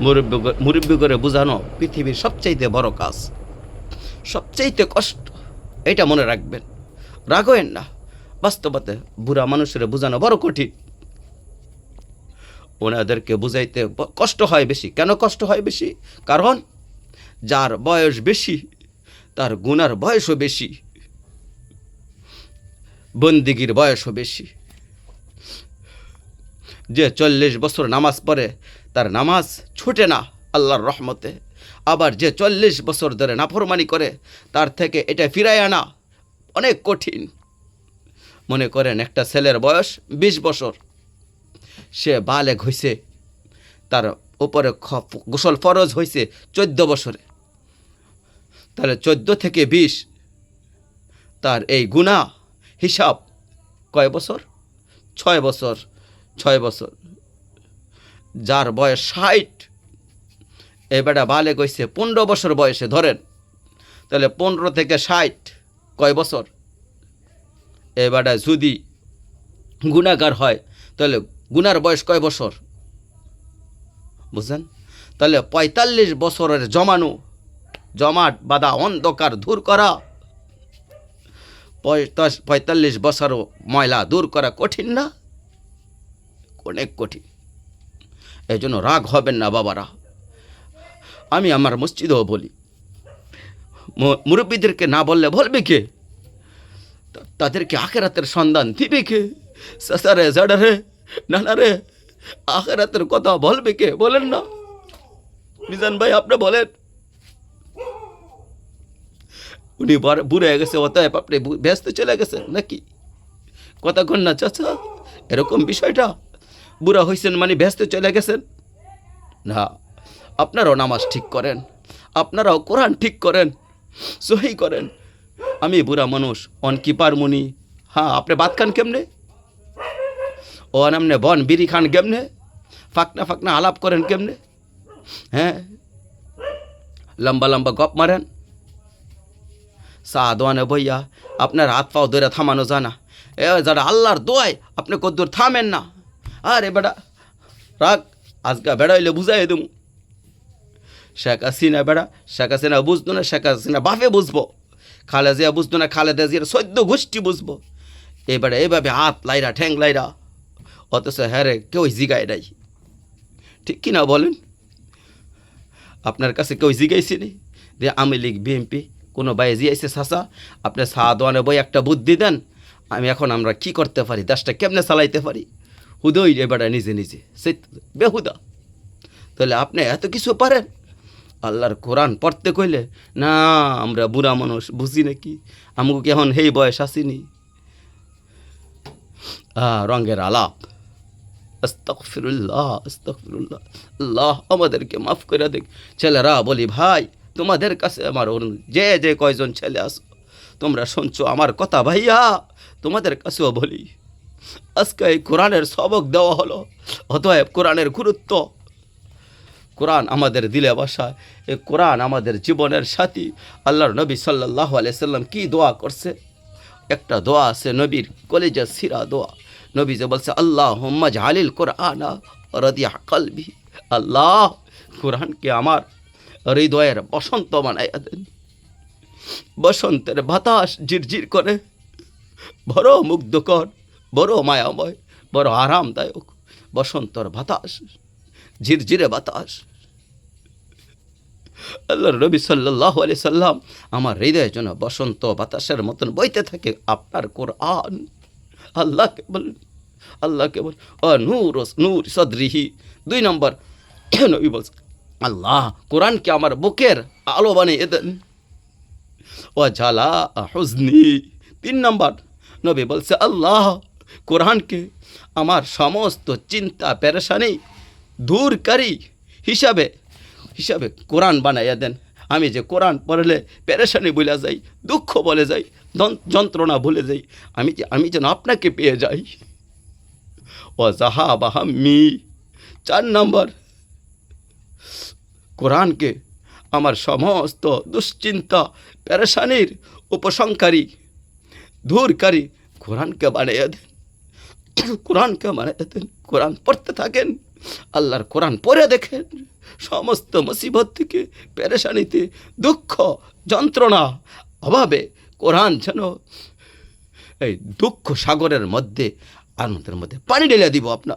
মুরব্বী মুরব্বী করে বোঝানো পৃথিবীর সবচাইতে বড় কাজ। সবচাইতে কষ্ট, এটা মনে রাখবেন। রাগবেন না, বাস্তবতে বুড়া মানুষের বোঝানো বড় কঠিন। ওনাদেরকে বুঝাইতে কষ্ট হয় বেশি। কেন কষ্ট হয় বেশি? কারণ যার বয়স বেশি, তার গুনার বয়সও বেশি, বন্দিগির বয়সও বেশি। যে চল্লিশ বছর নামাজ পড়ে তার নামাজ ছুটে না আল্লাহর রহমতে। আবার যে চল্লিশ বছর ধরে নাফরমানি করে, তার থেকে এটা ফিরায় আনা অনেক কঠিন। মনে করেন একটা ছেলের বয়স বিশ বছর। সে বালেগ হইছে, তার উপরে গোসল ফরজ হয়েছে চোদ্দ বছরে। তাহলে চোদ্দ থেকে বিশ, তার এই গুণা হিসাব কয় বছর? ছয় বছর ছয় বছর। যার বয়স ষাট। এ বেটা বালে কইছে, পনেরো বছর বয়সে ধরেন। তাহলে পনেরো থেকে ষাট, কয় বছর? এ বেটা যদি গুণাগার হয়, তাহলে গুনার বয়স কয় বছর? বুঝলেন তাহলে পঁয়তাল্লিশ বছরের জমানো, জমাট বাঁধা অন্ধকার দূর করা, পঁয়তাল্লিশ বছরও ময়লা দূর করা কঠিন না? অনেক কঠিন। এই জন্য রাগ হবেন না বাবারা। আমি আমার মসজিদেও বলি মুরব্বীদেরকে না বললে বলবে কে? তাদেরকে আখেরাতের সন্ধান দিবে কে? সাসারে, জাডারে, নানারে, আখেরাতের কথা বলবে কে? বলেন না। মিজান ভাই, আপনি বলেন। উনি বড়- গেছে, অতএব আপনি ব্যস্ত চলে গেছেন নাকি? কথা কন না, চাচা, এরকম বিষয়টা। বুড়া হয়েছেন মানে ব্যস্ত চলে গেছেন? না, আপনারাও নামাজ ঠিক করেন, আপনারাও কোরআন ঠিক করেন, সহি করেন। আমি বুড়া মানুষ, অন কিপার মুনি হ্যাঁ আপনি বাদ খান কেমনে? ও নামনে বন, বিড়ি খান কেমনে? ফাকনা ফাকনা আলাপ করেন কেমনে? হ্যাঁ? লম্বা লম্বা গপ মারেন? সাদওয়ানে বইয়া, আপনার হাত পাও ধরে থামানো জানা এ যারা আল্লাহর দোয়ায় আপনি কদ্দুর থামেন না। আরে বেটা, রাগ। আজকা বেড়াইলে বুঝাই দেবো শেখ হাসিনা বেড়া শেখ হাসিনা বুঝতো না, শেখ হাসিনা বাপে বুঝব। খালে জিয়া বুঝতো না, খালেদা জিয়ার সদ্য গোষ্ঠী বুঝব। এবারে এভাবে হাত লাইরা, ঠ্যাং লাইরা, অথচ হ্যারে কেউ জিগায় নাই। ঠিক কি না বলেন? আপনার কাছে কেউ জিগাইছে নি? যে আমি লীগ বিএমপি কোনো ভাই জিয়াইছে সাসা আপনি সাদওয়ানে বই একটা বুদ্ধি দেন, আমি এখন আমরা কি করতে পারি, দেশটা কেমনে চালাইতে পারি? হুদই এবারে নিজে নিজে সে বেহুদা। তাহলে আপনি এত কিছু পারেন? আল্লাহর কোরআন পড়তে কইলে, না, আমরা বুড়া মানুষ, বুঝি নাকি? আমাকে এখন হেই বয়স আসিনি? রঙের আলাপ। আস্তাগফিরুল্লাহ আস্তাগফিরুল্লাহ। আল্লাহ আমাদেরকে মাফ করে দেখ ছেলেরা বলি, ভাই, তোমাদের কাছে আমার যে যে কয়জন ছেলে আসো তোমরা শুনছো আমার কথা ভাইয়া, তোমাদের কাছেও বলি। আজকে এই কোরআনের সবক দেওয়া হলো, অতএব কোরআনের গুরুত্ব। কোরআন আমাদের দিলে বসায় এই কোরআন আমাদের জীবনের সাথী। আল্লাহর নবী সাল্লাহ সাল্লাম কী দোয়া করছে? একটা দোয়া আছে নবীর কলেজের সিরা দোয়া। নবী যে বলছে আল্লাহ হোম্মাজ আলিল কোরআন রদিয়া কলবি। আল্লাহ, কোরআনকে আমার হৃদয়ের বসন্ত বানাইয়া দেন। বসন্তের বাতাস ঝিরঝির করে, বড় মুগ্ধকর। বড় মায়াময়, বড় আরামদায়ক, বসন্তর বাতাস, ঝিরঝিরে বাতাস। আল্লাহ রবি সাল্লাহ আলি সাল্লাম আমার হৃদয়ের জন্য বসন্ত বাতাসের মতন বইতে থাকে আপনার কোরআন। আল্লাহকে বলেন, আল্লাহকে বল ও নূর নূর সদরিহি দুই নম্বর, নবী বলছে আল্লাহ কোরআনকে আমার বুকের আলো বানিয়ে দেন। ও ঝালা হুজনি। তিন নম্বর, নবী বলছে, আল্লাহ কোরআনকে আমার সমস্ত চিন্তা পেরেশানি দূরকারী হিসাবে হিসাবে কোরআন বানাইয়া দেন। আমি যে কোরআন পড়লে পেরেশানি বলে যাই, দুঃখ বলে যাই যন্ত্রণা ভুলে যাই, আমি যে আমি যেন আপনাকে পেয়ে যাই। ও জাহা বাহাম্মি চার নম্বর, কোরআনকে আমার সমস্ত দুশ্চিন্তা, পেরেশানির উপসংকারী দূরকারী কোরআনকে বানিয়ে দেন। কোরআনকে দেন কোরআন পড়তে থাকেন, আল্লাহর কোরআন পড়ে দেখেন, সমস্ত মুসিবত থেকে পেরেশানিতে, দুঃখ, যন্ত্রণা, অভাবে কোরআন যেন এই দুঃখ সাগরের মধ্যে, আনন্দের মধ্যে পানি ঢেলে দিব আপনার।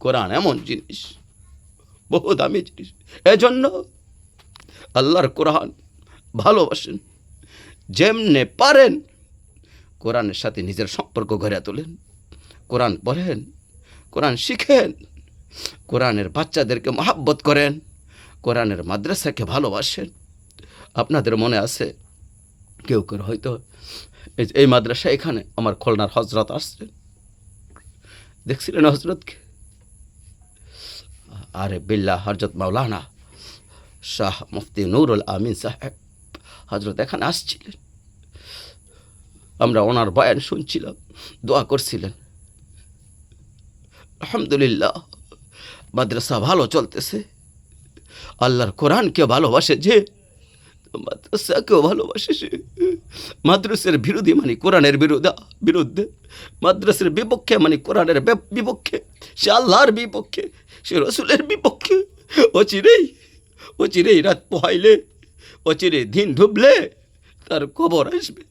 কোরআন এমন জিনিস, বহু দামি জিনিস। এজন্য আল্লাহর কোরআন ভালোবাসেন, যেমনে পারেন, কোরআনের সাথে নিজের সম্পর্ক গড়ে তোলেন। কোরআন পড়েন কোরআন শিখেন, কোরআনের বাচ্চাদেরকে মহাব্বত করেন, কোরআনের মাদ্রাসাকে ভালোবাসেন। আপনাদের মনে আছে, কেউ কেউ হয়তো এই মাদ্রাসা এখানে আমার খুলনার হজরত আসছেন। দেখছিলেন হজরতকে? আরে বিল্লাহ, হজরত মাওলানা শাহ মুফতি নুরুল আমিন সাহেব, হজরত এখানে আসছিলেন। আমরা ওনার বয়ান শুনছিলাম, দোয়া করছিলেন। আলহামদুলিল্লাহ, মাদ্রাসা ভালো চলতেছে। আল্লাহর কোরআনকে ভালোবাসে যে, মাদ্রাসাকেও ভালোবাসে সে। মাদ্রাসের বিরোধী মানে কোরআনের বিরোধা, বিরুদ্ধে। মাদ্রাসের বিপক্ষে মানে কোরআনের বিপক্ষে। সে আল্লাহর বিপক্ষে, সে রসুলের বিপক্ষে। অচিরেই অচিরেই রাত পোহাইলে অচিরে দিন ডুবলে তার খবর আসবে।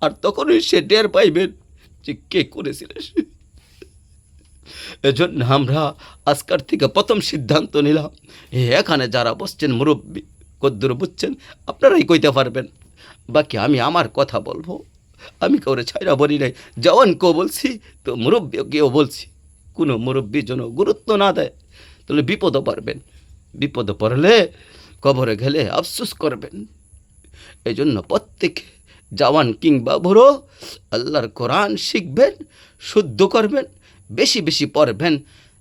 আর তখনই সে টের পাইবেন যে কে করেছিল সে। এজন্য আমরা আজকার থেকে প্রথম সিদ্ধান্ত নিলাম এখানে যারা বসছেন, মুরব্বী কদ্দুর বুঝছেন, আপনারাই কইতে পারবেন। বাকি আমি আমার কথা বলব। আমি কাউরে ছাইরা বলি নাই। জওয়ানকেও বলছি, তো মুরব্বীকেও বলছি। কোনো মুরব্বীর জন্য গুরুত্ব না দেয়, তাহলে বিপদও পারবেন। বিপদে পড়লে কবরে গেলে আফসুস করবেন। এই জন্য প্রত্যেকে জওয়ান কিংবা বুড়ো আল্লাহর কোরআন শিখবেন, শুদ্ধ করবেন বেশি বেশি পড়বেন।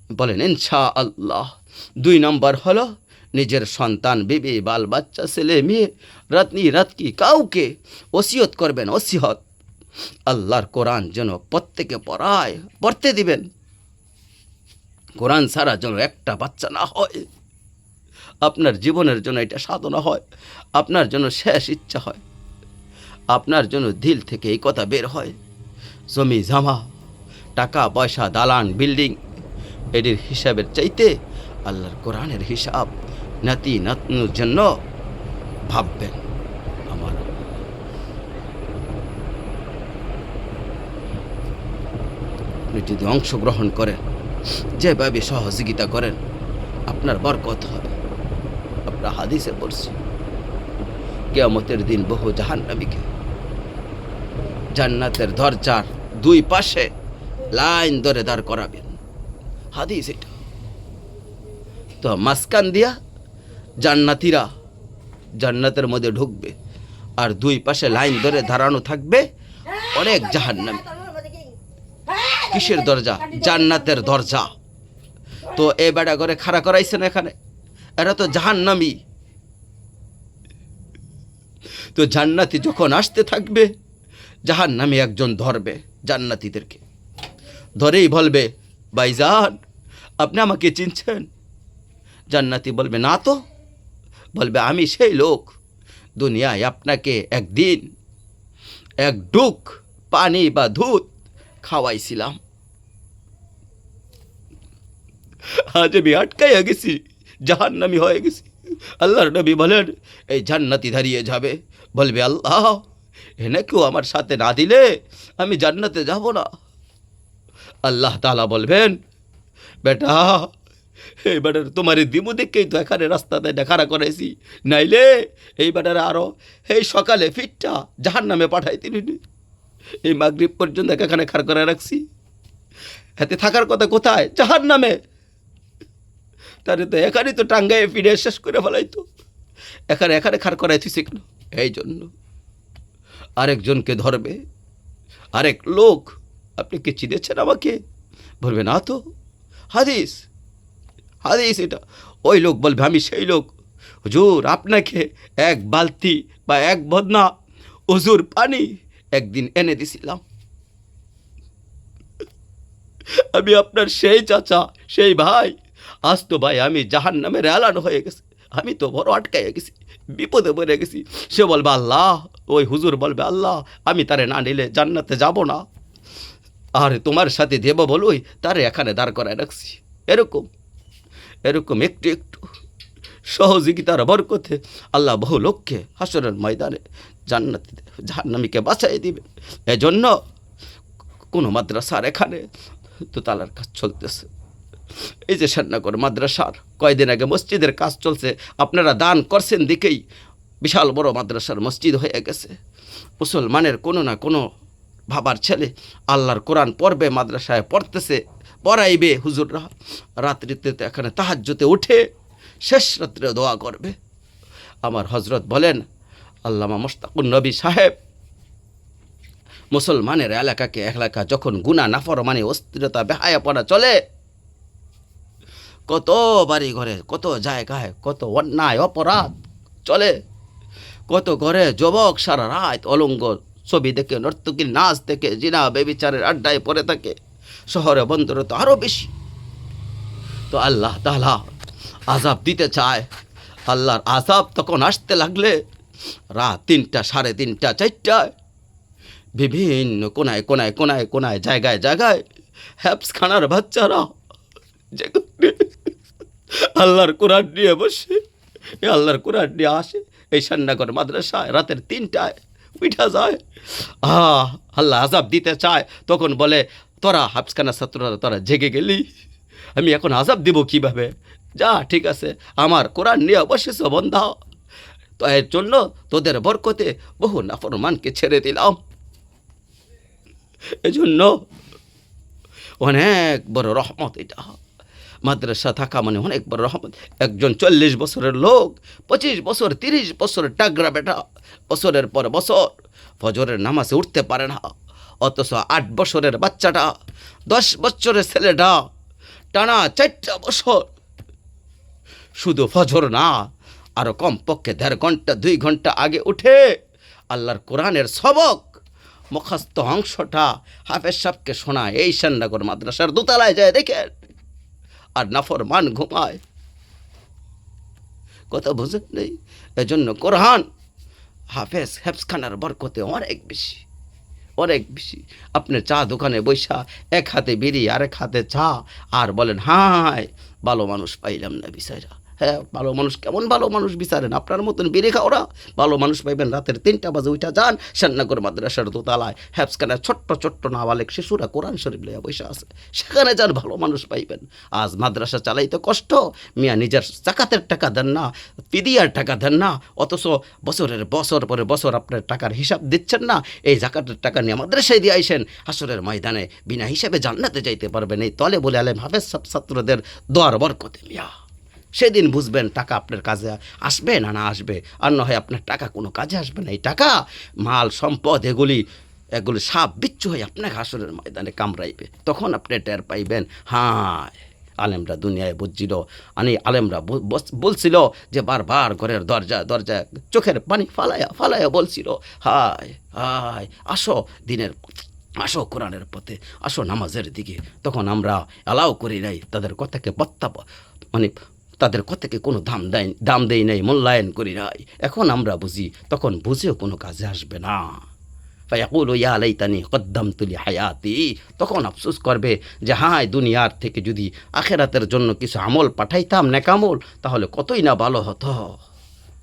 বলেন ইনশা আল্লাহ দুই নম্বর হলো, নিজের সন্তান, বিবি, বাল বাচ্চা, ছেলে, মেয়ে, রাতনি, রাতকি, কাউকে ওসিয়ত করবেন ওসিয়ত আল্লাহর কোরআন যেন প্রত্যেকে পড়ায়, পড়তে দিবেন। কোরআন ছাড়া যেন একটা বাচ্চা না হয়। আপনার জীবনের জন্য এটা সাধনা হয়, আপনার জন্য শেষ ইচ্ছা হয়। আপনার জন্য দিল থেকে এই কথা বের হয়। জমি জামা টাকা, পয়সা, দালান, বিল্ডিং এটির হিসাবের চাইতে আল্লাহর কোরআনের হিসাব নাতি নাতনুর জন্য ভাববেন আমার। যদি অংশগ্রহণ করেন, যেভাবে সহযোগিতা করেন, আপনার বরকত হবে। আপনার হাদিসে পড়ছি, কেয়ামতের দিন বহু জাহান্নামীকে জান্নাতের দরজার দুই পাশে লাইন ধরে দাঁড় করাবেন। হাদিস এটা। তো মাঝখান দিয়া জান্নাতিরা জান্নাতের মধ্যে ঢুকবে আর দুই পাশে লাইন ধরে দাঁড়ানো থাকবে অনেক জাহান্নামী। কিসের দরজা? জান্নাতের দরজা। তো এ বেড়া করে খাড়া করাইছেন এখানে? এরা তো জাহান্নামী। তো জান্নাতি যখন আসতে থাকবে, জাহান্নামী একজন ধরবে জান্নাতীদেরকে। ধরেই বলবে, ভাইজান, আপনি আমাকে চিনছেন? জান্নাতি বলবে, না তো। বলবে, আমি সেই লোক। দুনিয়ায় আপনাকে একদিন এক ডুক পানি বা দুধ খাওয়াইছিলাম। আজ আমি আটকাইয়া গেছি, জাহান্নামি হয়ে গেছি। আল্লাহর নবী বলেন, এই জান্নাতি দাঁড়িয়ে যাবে। বলবে, আল্লাহ, এনে কেউ আমার সাথে না দিলে আমি জান্নাতে যাব না। আল্লাহ তালা বলবেন, বেটা, এই বেটার তোমার দিমু দেখেই তো এখানে রাস্তাতে দেখারা করাইছি। নাইলে এই বেটার আরও এই সকালে ফিটটা জাহান নামে পাঠাই তিনি। এই মাগরিব পর্যন্ত এখানে খাড় করে রাখছি। হাতে থাকার কথা কোথায়? জাহান নামে তারে তো এখানেই তো টাঙ্গায় ফিরে শেষ করে ফেলাইতো। এখানে এখানে খাড় করাই তুই শিখলো এই জন্য আরেকজনকে ধরবে। আরেক লোক আপনি কি চিনেছেন আমাকে? বলবে, না তো। হাদিস। হাদিস এটা। ওই লোক বলবে, আমি সেই লোক। হুজুর, আপনাকে এক বালতি বা এক বদনা হুজুর পানি একদিন এনে দিছিলাম। আমি আপনার সেই চাচা, সেই ভাই। আজ তো ভাই, আমি জাহান নামের এলান হয়ে গেছে। আমি তো বড় আটকাইয়া গেছি, বিপদে পড়ে গেছি। সে বলবে, আল্লাহ। ওই হুজুর বলবে, আল্লাহ, আমি তারে না নিলে জান্নাতে যাব না। আর তোমার সাথে দেব বলুই, তারে এখানে দাঁড় করায় রাখছি। এরকম এরকম একটু একটু সহযোগিতার বরকতে আল্লাহ বহু লোককে হাসরের ময়দানে জান্নাতিতে জাহান্নামীকে বাঁচাই দিবে এজন্য কোনো মাদ্রাসার এখানে তো তালার কাজ চলতেছে। এই যে শ্যান্নাগর মাদ্রাসার কয়দিন আগে মসজিদের কাজ চলছে, আপনারা দান করছেন দিকেই বিশাল বড় মাদ্রাসার মসজিদ হয়ে গেছে। মুসলমানের কোনো না কোনো ভাবার ছেলে আল্লাহর কোরআন পড়বে, মাদ্রাসায় পড়তেছে, পড়াইবে হুজুররা রাত্রিতে এখানে তাহাজ্যতে উঠে শেষ রাত্রে দোয়া করবে। আমার হজরত বলেন, আল্লামা মোস্তাকুর নবী সাহেব, মুসলমানের এলাকাকে এলাকা যখন গুণা নাফর মানে অস্থিরতা বেহায়াপনা চলে, কত বাড়ি ঘরে, কত জায়গায়, কত অন্যায়, অপরাধ চলে, কত ঘরে যুবক সারা রাত অলঙ্গ ছবি দেখে নর্তকীর নাচ দেখে জিনা বেবিচারের আড্ডায় পড়ে থাকে। শহরে তো আরও বেশি। তো আল্লাহ তালা আজাব দিতে চায়। আল্লাহর আজাব তখন আসতে লাগলে রাত তিনটা, সাড়ে তিনটা চারটায় বিভিন্ন কোনায় কোনায় কোনায় কোনায় জায়গায় জায়গায় হ্যাপসখানার বাচ্চারা যেখানে আল্লাহর কোরআন নিয়ে বসে আল্লাহর কোরআন নিয়ে আসে, এই সান্নাগর মাদ্রাসায় রাতের তিনটায়। উঠা যায়। আহ, আল্লাহ আজাব দিতে চায়। তখন বলে, তোরা হাফসখানা ছাত্ররা, তোরা জেগে গেলি। আমি এখন আজাব দিব কীভাবে? যা, ঠিক আছে। আমার কোরআন নিয়ে বসেছ বন্ধা তো এর জন্য তোদের বরকতে বহু নাফরমানকে ছেড়ে দিলাম। এজন্য অনেক বড় রহমত এটা। মাদ্রাসা থাকা মানে অনেক বড় রহমত। একজন চল্লিশ বছরের লোক, পঁচিশ বছর, তিরিশ বছর টাগরা বেটা। বছরের পর বছর ফজরের নামাজে উঠতে পারে না। অথচ আট বছরের বাচ্চাটা, দশ বছরের ছেলেটা টানা চারটা বছর। শুধু ফজর না আরও কমপক্ষে দেড় ঘণ্টা, দুই ঘণ্টা আগে উঠে আল্লাহর কোরআনের সবক, মুখস্থ অংশটা হাফেজ সাহেবকে শোনায়, এই শ্যাননগর মাদ্রাসার দোতলায় যায় দেখেন। আর নাফর মান ঘুমায়। কথা বুঝেন নেই? এজন্য কোরআন হাফেজ হেফসখানার বরকতে অনেক বেশি অনেক বেশি। আপনি চা দোকানে বৈশা এক হাতে বিড়ি, আরেক হাতে চা, আর বলেন, হায়, ভালো মানুষ পাইলাম না বিচারা হ্যাঁ ভালো মানুষ কেমন ভালো মানুষ বিচারেন? আপনার মতন বিড়ি খাওয়া ভালো মানুষ পাইবেন রাতের তিনটা বাজে উঠা যান শ্যান্নাগর মাদ্রাসার দোতলায়। হ্যাপসখানে ছোট্ট ছোট্ট নাবালেক শিশুরা কোরআন শরীফ লইয়া বৈশা আছে। সেখানে যান ভালো মানুষ পাইবেন। আজ মাদ্রাসা চালাইতে কষ্ট। মিয়া নিজের জাকাতের টাকা দেন না পিদিয়ার টাকা দেন না, অথচ বছরের বছর পরে বছর আপনার টাকার হিসাব দিচ্ছেন না। এই জাকাতের টাকা নিয়ে মাদ্রাসায় দিয়ে আইসেন। হাসরের ময়দানে বিনা হিসাবে জান্নাতে যাইতে পারবেন। এই তলে বলে আলেম হাফেজ সব ছাত্রদের দোয়ার বরকতে মিয়া। সেদিন বুঝবেন টাকা আপনার কাজে আসবে না না আসবে। আর না হয় আপনার টাকা কোনো কাজে আসবে না। এই টাকা, মাল, সম্পদ, এগুলি এগুলি সাপ বিচ্ছু হয়ে আপনাকে হাসরের ময়দানে কামড়াইবে। তখন আপনি টের পাইবেন, হায়, আলেমরা দুনিয়ায় বুঝছিল। আনি আলেমরা বলছিল যে বারবার ঘরের দরজা দরজা চোখের পানি ফালায়া ফালায়া বলছিল, হায় হায়, আসো দিনের আসো কোরআনের পথে, আসো নামাজের দিকে। তখন আমরা অ্যালাউ করি নাই, তাদের কথাকে বত্তা মানে তাদের কথাকে কোনো দাম দেয় দাম দেয় নাই, মূল্যায়ন করি নাই। এখন আমরা বুঝি, তখন বুঝেও কোনো কাজে আসবে না। ফায়াকুল, ইয়া লাইতানি কদ্দাম তুলি হায়াতি তখন আফসোস করবে যে, হায়, দুনিয়ার থেকে যদি আখেরাতের জন্য কিছু আমল পাঠাইতাম, নেকামল, তাহলে কতই না ভালো হতো।